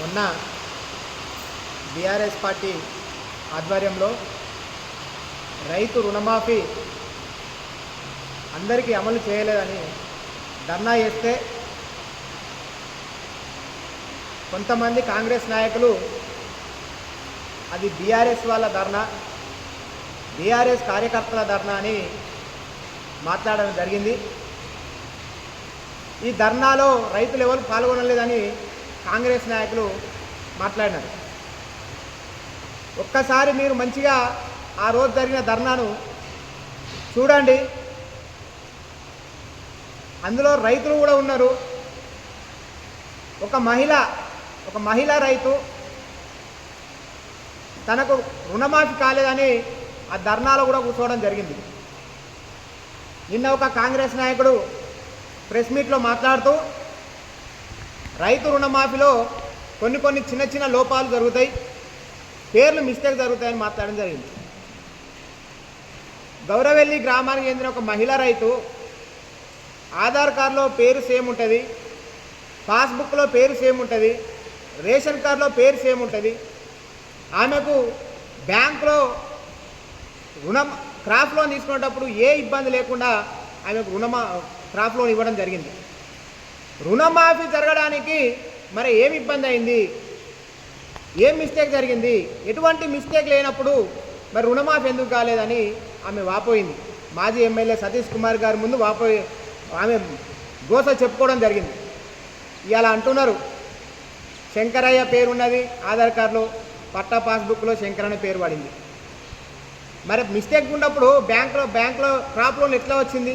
మొన్న BRS party ఆధ్వర్యంలో రైతు రుణమాఫీ అందరికీ అమలు చేయలేదని ధర్నా చేస్తే కొంతమంది కాంగ్రెస్ నాయకులు అది బీఆర్ఎస్ వాళ్ళ ధర్నా బీఆర్ఎస్ కార్యకర్తల ధర్నా అని మాట్లాడడం జరిగింది. ఈ ధర్నాలో రైతులు ఎవరు పాల్గొనలేదని కాంగ్రెస్ నాయకులు మాట్లాడినారు. ఒక్కసారి మీరు మంచిగా ఆ రోజు జరిగిన ధర్నాను చూడండి. అందులో రైతులు కూడా ఉన్నారు. ఒక మహిళ ఒక మహిళా రైతు తనకు రుణమాఫీ కాలేదని ఆ ధర్నాలో కూడా కూర్చోవడం జరిగింది. నిన్న ఒక కాంగ్రెస్ నాయకుడు ప్రెస్ మీట్లో మాట్లాడుతూ రైతు రుణమాఫీలో కొన్ని కొన్ని చిన్న చిన్న లోపాలు జరుగుతాయి. పేర్లు మిస్టేక్ జరుగుతాయని మాట్లాడడం జరిగింది. గౌరవెల్లి గ్రామానికి చెందిన ఒక మహిళా రైతు ఆధార్ కార్డులో పేరు సేమ్ ఉంటుంది పాస్బుక్లో పేరు సేమ్ ఉంటుంది రేషన్ కార్డులో పేరు సేమ్ ఉంటుంది. ఆమెకు బ్యాంకులో రుణం క్రాప్ లోన్ తీసుకునేటప్పుడు ఏ ఇబ్బంది లేకుండా ఆమెకు రుణమా క్రాప్ లోన్ ఇవ్వడం జరిగింది. రుణమాఫీ జరగడానికి మరి ఏమి ఇబ్బంది అయింది? ఏం మిస్టేక్ జరిగింది? ఎటువంటి మిస్టేక్ లేనప్పుడు మరి రుణమాఫీ ఎందుకు కాలేదని ఆమె వాపోయింది. మాజీ ఎమ్మెల్యే సతీష్ కుమార్ గారి ముందు వాపోయి ఆమె గోస చెప్పుకోవడం జరిగింది. ఇలా అంటున్నారు శంకరయ్య పేరు ఉన్నది ఆధార్ కార్డులో పట్టా పాస్బుక్లో శంకర్ అనే పేరు పడింది. మరి మిస్టేక్ ఉన్నప్పుడు బ్యాంకులో బ్యాంకులో క్రాప్ లోన్ ఎట్లా వచ్చింది?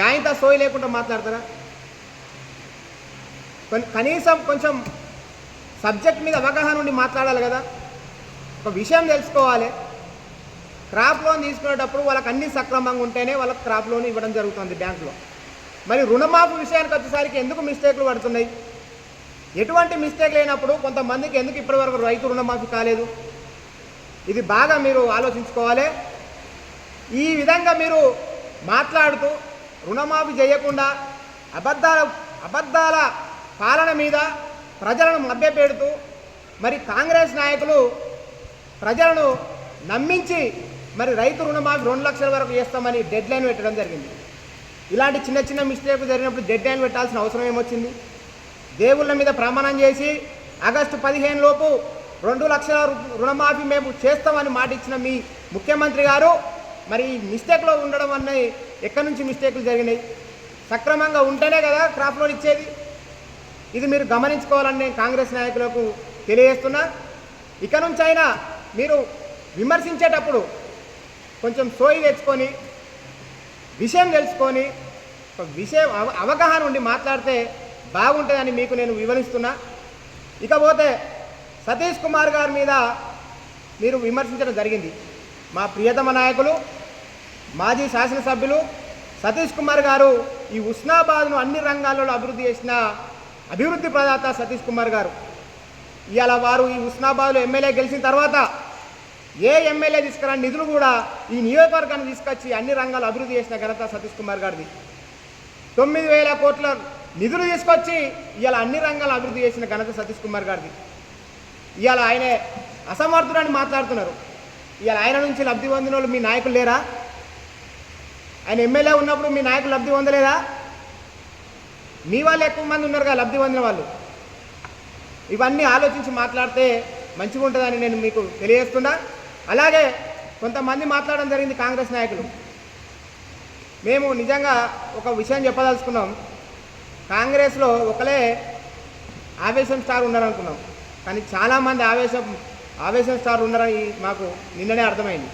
గాయంతా సోయి లేకుండా మాట్లాడతారా? కనీసం కొంచెం సబ్జెక్ట్ మీద అవగాహన ఉండి మాట్లాడాలి కదా. ఒక విషయం తెలుసుకోవాలి. క్రాప్ లోన్ తీసుకునేటప్పుడు వాళ్ళకి అన్ని సక్రమంగా ఉంటేనే వాళ్ళకి క్రాప్ లోన్ ఇవ్వడం జరుగుతుంది బ్యాంకులో. మరి రుణమాఫీ విషయానికి వచ్చేసరికి ఎందుకు మిస్టేక్లు పడుతున్నాయి? ఎటువంటి మిస్టేక్ లేనప్పుడు కొంతమందికి ఎందుకు ఇప్పటివరకు రైతు రుణమాఫీ కాలేదు? ఇది బాగా మీరు ఆలోచించుకోవాలి. ఈ విధంగా మీరు మాట్లాడుతూ రుణమాఫీ చేయకుండా అబద్ధాల అబద్ధాల పాలన మీద ప్రజలను మభ్యపెడుతూ మరి కాంగ్రెస్ నాయకులు ప్రజలను నమ్మించి మరి రైతు రుణమాఫీ రెండు లక్షల వరకు చేస్తామని డెడ్ లైన్ పెట్టడం జరిగింది. ఇలాంటి చిన్న చిన్న మిస్టేక్ జరిగినప్పుడు డెడ్ లైన్ పెట్టాల్సిన అవసరం ఏమొచ్చింది? దేవుళ్ళ మీద ప్రమాణం చేసి ఆగస్టు పదిహేను లోపు రెండు లక్షల రుణమాఫీ మేము చేస్తామని మాట ఇచ్చిన మీ ముఖ్యమంత్రి గారు మరి ఈ మిస్టేక్లో ఉండడం వల్ల ఎక్కడి నుంచి మిస్టేక్లు జరిగినాయి? సక్రమంగా ఉంటేనే కదా క్రాప్ లోన్ ఇచ్చేది. ఇది మీరు గమనించుకోవాలని నేను కాంగ్రెస్ నాయకులకు తెలియజేస్తున్నా. ఇక నుంచి అయినా మీరు విమర్శించేటప్పుడు కొంచెం సోయి తెచ్చుకొని విషయం తెలుసుకొని ఒక విషయం అవ అవగాహన ఉండి మాట్లాడితే బాగుంటుందని మీకు నేను వివరిస్తున్నా. ఇకపోతే సతీష్ కుమార్ గారి మీద మీరు విమర్శించడం జరిగింది. మా ప్రియతమ నాయకులు మాజీ శాసనసభ్యులు సతీష్ కుమార్ గారు ఈ ఉస్నాబాద్ను అన్ని రంగాల్లో అభివృద్ధి చేసిన అభివృద్ధి ప్రదాత సతీష్ కుమార్ గారు. ఇవాళ వారు ఈ హుస్నాబాద్లో ఎమ్మెల్యే గెలిచిన తర్వాత ఏ ఎమ్మెల్యే తీసుకురాని నిధులు కూడా ఈ నియోజకవర్గాన్ని తీసుకొచ్చి అన్ని రంగాలు అభివృద్ధి చేసిన ఘనత సతీష్ కుమార్ గారిది. తొమ్మిది వేల కోట్ల నిధులు తీసుకొచ్చి ఇవాళ అన్ని రంగాలు అభివృద్ధి చేసిన ఘనత సతీష్ కుమార్ గారిది. ఇవాళ ఆయనే అసమర్థుడని మాట్లాడుతున్నారు. ఇవాళ ఆయన నుంచి లబ్ధి పొందిన వాళ్ళు మీ నాయకులు లేరా? ఆయన ఎమ్మెల్యే ఉన్నప్పుడు మీ నాయకులు లబ్ధి పొందలేదా మీ వాళ్ళు ఎక్కువ మంది ఉన్నారు కదా లబ్ధి పొందిన వాళ్ళు. ఇవన్నీ ఆలోచించి మాట్లాడితే మంచిగా ఉంటుందని నేను మీకు తెలియజేస్తున్నా. అలాగే కొంతమంది మాట్లాడడం జరిగింది కాంగ్రెస్ నాయకులు. మేము నిజంగా ఒక విషయం చెప్పదలుచుకున్నాం. కాంగ్రెస్లో ఒకలే ఆవేశం స్టార్ ఉన్నారనుకున్నాం. కానీ చాలామంది ఆవేశం ఆవేశం స్టార్ ఉన్నారని మాకు నిన్ననే అర్థమైంది.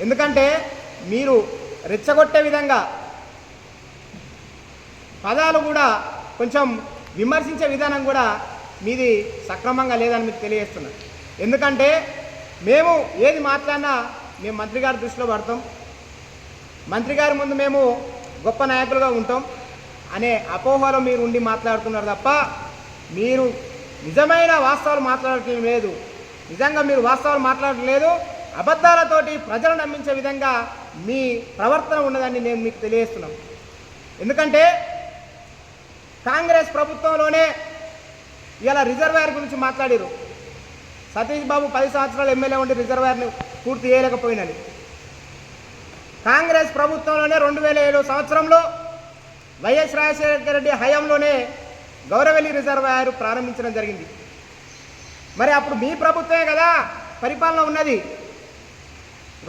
ఎందుకంటే మీరు రెచ్చగొట్టే విధంగా పదాలు కూడా కొంచెం విమర్శించే విధానం కూడా మీది సక్రమంగా లేదని మీకు తెలియజేస్తున్నా. ఎందుకంటే మేము ఏది మాట్లాడినా మేము మంత్రి గారి దృష్టిలో పడతాం. మంత్రి గారి ముందు మేము గొప్ప నాయకులుగా ఉంటాం అనే అపోహలో మీరు ఉండి మాట్లాడుతున్నారు తప్ప మీరు నిజమైన వాస్తవాలు మాట్లాడటం లేదు. నిజంగా మీరు వాస్తవాలు మాట్లాడటం లేదు. అబద్ధాలతోటి ప్రజలను నమ్మించే విధంగా మీ ప్రవర్తన ఉన్నదని నేను మీకు తెలియజేస్తున్నాను. ఎందుకంటే కాంగ్రెస్ ప్రభుత్వంలోనే ఇలా రిజర్వాయర్ గురించి మాట్లాడారు. సతీష్ బాబు పది సంవత్సరాలు ఎమ్మెల్యే ఉండి రిజర్వాయర్ని పూర్తి చేయలేకపోయినని. కాంగ్రెస్ ప్రభుత్వంలోనే రెండు వేల ఏడు సంవత్సరంలో వైఎస్ రాజశేఖర రెడ్డి హయాంలోనే గౌరవెల్లి రిజర్వాయర్ ప్రారంభించడం జరిగింది. మరి అప్పుడు మీ ప్రభుత్వమే కదా పరిపాలన ఉన్నది.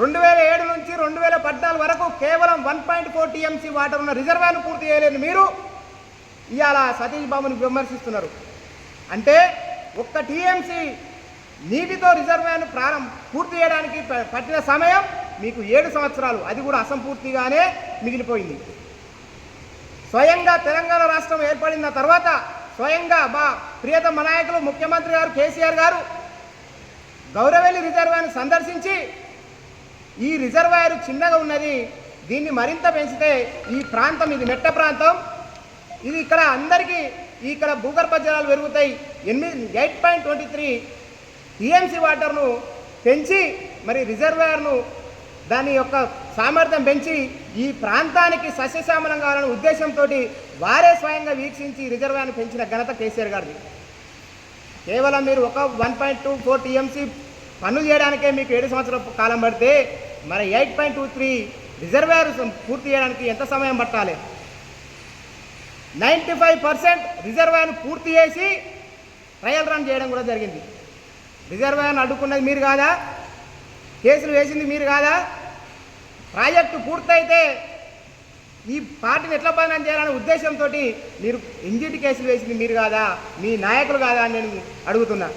రెండు వేల ఏడు నుంచి రెండు వేల పద్నాలుగు వరకు కేవలం one point four TMC water ఉన్న రిజర్వాయర్ను పూర్తి చేయలేని మీరు ఇవాళ సతీష్ బాబుని విమర్శిస్తున్నారు. అంటే ఒక్క టీఎంసీ నీటితో రిజర్వాయర్ను ప్రారంభ పూర్తి చేయడానికి ప- పట్టిన సమయం మీకు ఏడు సంవత్సరాలు. అది కూడా అసంపూర్తిగానే మిగిలిపోయింది. స్వయంగా తెలంగాణ రాష్ట్రం ఏర్పడిన తర్వాత స్వయంగా మా ప్రియతమ నాయకులు ముఖ్యమంత్రి గారు కేసీఆర్ గారు గౌరవెల్లి రిజర్వాయర్ను సందర్శించి ఈ రిజర్వాయర్ చిన్నగా ఉన్నది దీన్ని మరింత పెంచితే ఈ ప్రాంతం ఇది మెట్ట ప్రాంతం. ఇది ఇక్కడ అందరికీ ఇక్కడ భూగర్భ జలాలు పెరుగుతాయి. ఎనిమిది eight point twenty three TMC వాటర్ను పెంచి మరి రిజర్వాయర్ను దాని యొక్క సామర్థ్యం పెంచి ఈ ప్రాంతానికి సస్యశ్యామలం కావాలనే ఉద్దేశంతో వారే స్వయంగా వీక్షించి రిజర్వాయర్ను పెంచిన ఘనత కేసీఆర్ గారిది. కేవలం మీరు ఒక one point two four TMC పనులు చేయడానికే మీకు ఏడు సంవత్సరాల కాలం పడితే మరి eight point two three reservoir పూర్తి చేయడానికి ఎంత సమయం పట్టాలి? నైంటీ ఫైవ్ పర్సెంట్ రిజర్వాయర్ను పూర్తి చేసి ట్రయల్ రన్ చేయడం కూడా జరిగింది. రిజర్వాయర్ను అడ్డుకున్నది మీరు కాదా? కేసులు వేసింది మీరు కాదా? ప్రాజెక్టు పూర్తయితే ఈ పార్టీని ఎట్లా బదనం చేయాలనే ఉద్దేశంతో మీరు ఎన్జిటి కేసులు వేసింది మీరు కాదా? మీ నాయకులు కాదా అని నేను అడుగుతున్నా.